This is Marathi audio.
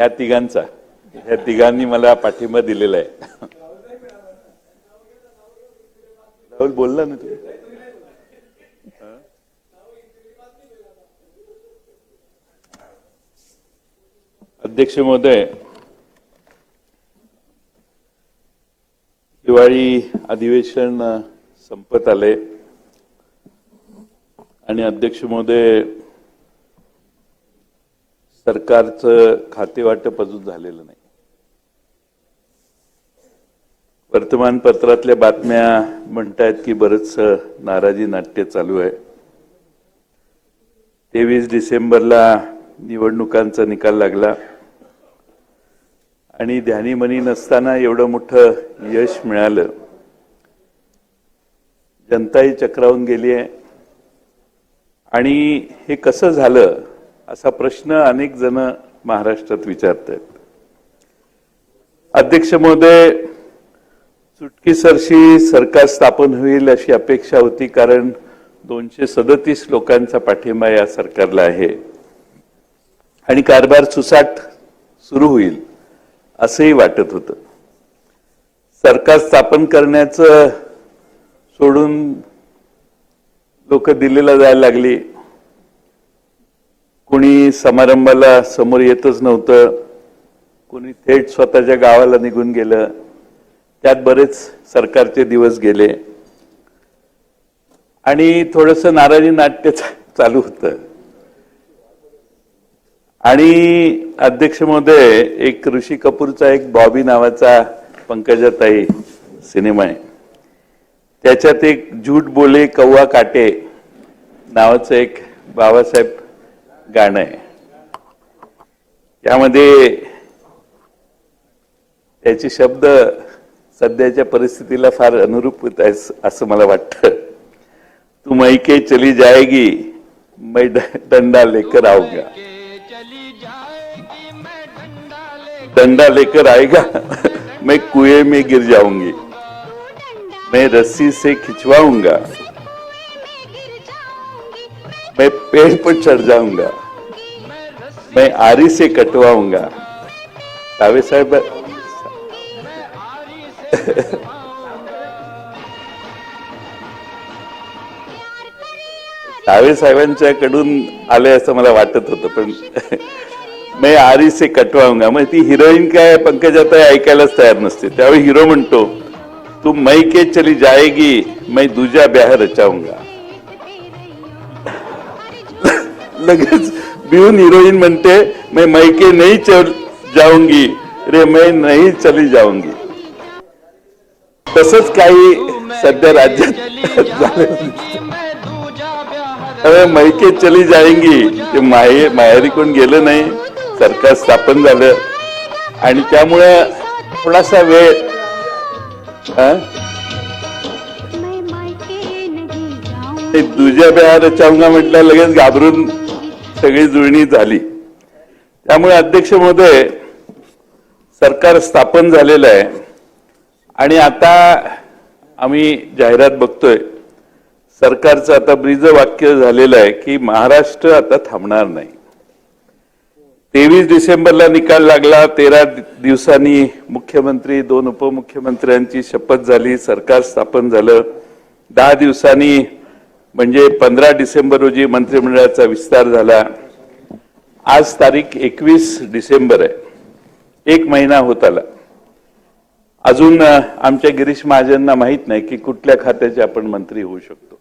ह्या तिघांचा. ह्या तिघांनी मला पाठिंबा दिलेला आहे. राहुल बोलला ना तू. अध्यक्ष महोदय दिवाळी अधिवेशन संपत आले आणि अध्यक्ष महोदय सरकारचं खातेवाटप अजून झालेलं नाही. वर्तमानपत्रातल्या बातम्या म्हणतायत की बरंच नाराजी नाट्य चालू आहे. तेवीस डिसेंबरला निवडणुकांचा निकाल लागला. आणि ध्यानीमनी नसताना एवढं मोठं यश मिळालं. जनताही चक्रावून गेली आहे. आणि हे कसं झालं? असा प्रश्न अनेक जण महाराष्ट्रात विचारत आहेत अध्यक्ष महोदय चुटकीसरशी सरकार स्थापन होईल अशी अपेक्षा होती कारण दोनशे सदतीस लोकांचा पाठिंबा या सरकारला आहे. आणि कारभार सुसाट सुरू होईल असंही वाटत होतं. सरकार स्थापन करण्याचं सोडून लोक दिल्लीला जायला लागली. कोणी समारंभाला समोर येतच नव्हतं. कोणी थेट स्वतःच्या गावाला निघून गेलं. त्यात बरेच सरकारचे दिवस गेले. आणि थोडस नाराजी नाट्य चालू होतं. आणि अध्यक्ष महोदय एक ऋषी कपूरचा एक बॉबी नावाचा पंकजाताई सिनेमा आहे. त्याच्यात एक झूट बोले कौवा काटे नावाचं एक बाबासाहेब गाणं आहे. त्यामध्ये त्याचे शब्द सध्याच्या परिस्थितीला फार अनुरूप होत आहे असं मला वाटतं. तू मैके चली जाएगी मैं ड- डंडा लेकर आऊंगा. दंडा डंडा लेकर आएगा मैं कुएं में गिर जाऊंगी. मैं रस्सी से खिंचवाऊंगा. मैं पेड़ पर चढ़ जाऊंगा। मैं आरी से कटवाऊंगा। सावे साहेब सावे साहेबांच्याकडून आले असं मला वाटत होतं पण मैं आरी से कटवाऊंगा। मग ती हिरोईन काय पंकजाताई ऐकायलाच तयार नसते। त्यावेळी हिरो म्हणतो तू मै के चली जाएगी मैं दुजा ब्याह रचाऊंगा. लगेच बिहून हिरोईन म्हणते मैं मैके नहीं चल जाऊंगी रे मैं नहीं चली जाऊंगी. तसंच काही सध्या राज्यात अरे मैके चली जाएंगी. ते माहे माहेरी कोण गेलं नाही. सरकार स्थापन झालं. आणि त्यामुळे थोडासा वेळ हा? मैं मायके नहीं जाऊं ते दुजा बिहार रचाऊंगा म्हटलं लगेच घाबरून सगळी जुळणी झाली. त्यामुळे अध्यक्ष महोदय सरकार स्थापन झालेलं आहे. आणि आता आम्ही जाहिरात बघतोय सरकारचं आता ब्रीज वाक्य झालेलं आहे की महाराष्ट्र आता थांबणार नाही. तेवीस डिसेंबरला निकाल लागला तेरा दिवसांनी मुख्यमंत्री दोन उपमुख्यमंत्र्यांची शपथ झाली सरकार स्थापन झालं. दहा दिवसांनी म्हणजे पंधरा डिसेंबर रोजी मंत्रिमंडळाचा विस्तार झाला. आज तारीख एकवीस डिसेंबर आहे. एक महिना होत आला. अजून आमच्या गिरीश महाजनना माहीत नाही की कुठल्या खात्याचे आपण मंत्री होऊ शकतो.